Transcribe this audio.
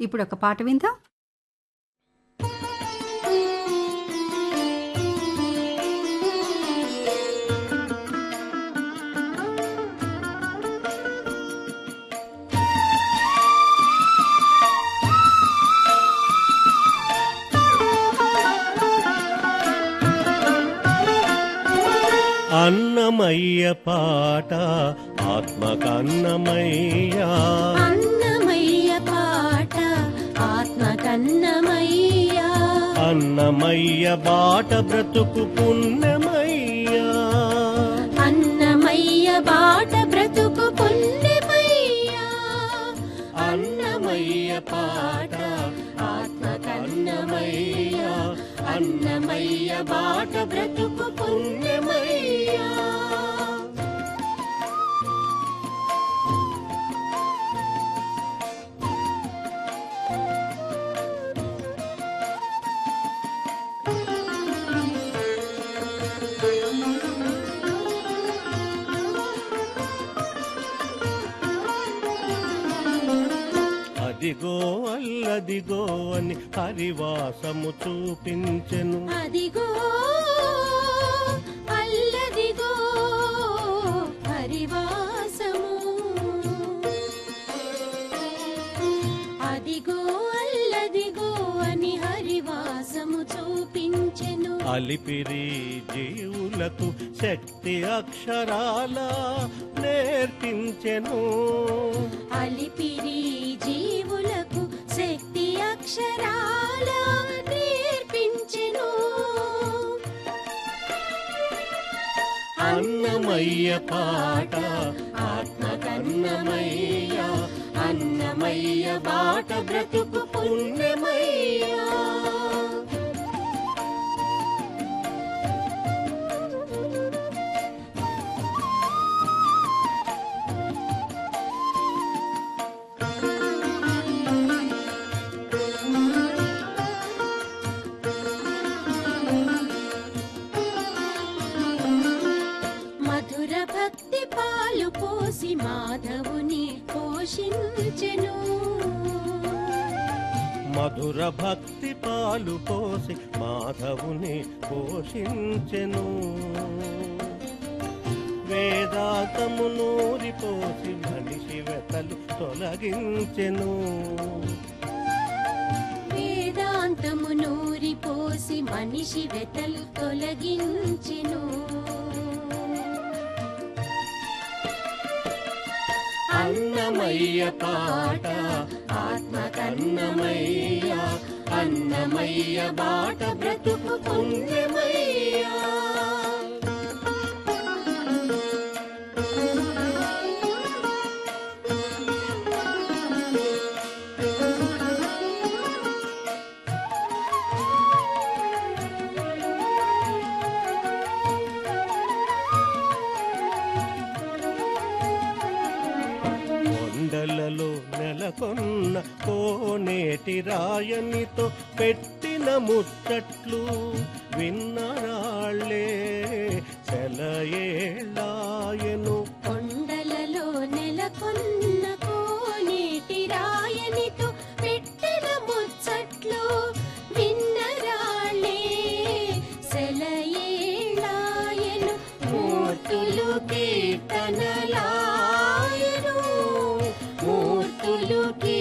ఇప్పుడు ఒక పాట విందాం. అన్నమయ్య పాట ఆత్మకన్నమయ్య. అన్నమయ్య అన్నమయ్య బాట బ్రతుకు పుణ్యమయ్య. అన్నమయ్య బాట బ్రతుకు పుణ్యమయ్య. అన్నమయ్య పాట ఆత్మ కన్నమయ్య అన్నమయ్య బాట బ్రతుకు పుణ్యమయ్య. అదిగో అల్లదిగో అని హరివాసము చూపించెను. అదిగో అల్లదిగో హరివాసము. అదిగో అల్లదిగో అని హరివాసము చూపించెను. అలిపిరి జీవులకు శక్తి అక్షరాల నేర్పించెను. అలిపిరి శక్తి అక్షరాల నేర్పించెను అన్నమయ్య పాట ఆత్మకన్నమయ్య. అన్నమయ్య బాట బ్రతుకు పుణ్యమయ్య మాధవుని పోషించెను. మధుర భక్తి పాలు పోసి మాధవుని పోషించెను. వేదాంతము నూరి పోసి మనిషి వెతలు తొలగించెను. వేదాంతము నూరి పోసి మనిషి వెతలు తొలగించెను. అన్నమయ్య పాట. ఆత్మ కన్నమయ్య అన్నమయ్య బాట. బ్రతుకు పుణ్యమయ్యా. కొండలలో నెలకొన్న కోనేటి రాయనితో పెట్టిన ముచ్చట్లు విన్నరాళ్ళే సెలయేళ్ళాయను. लो की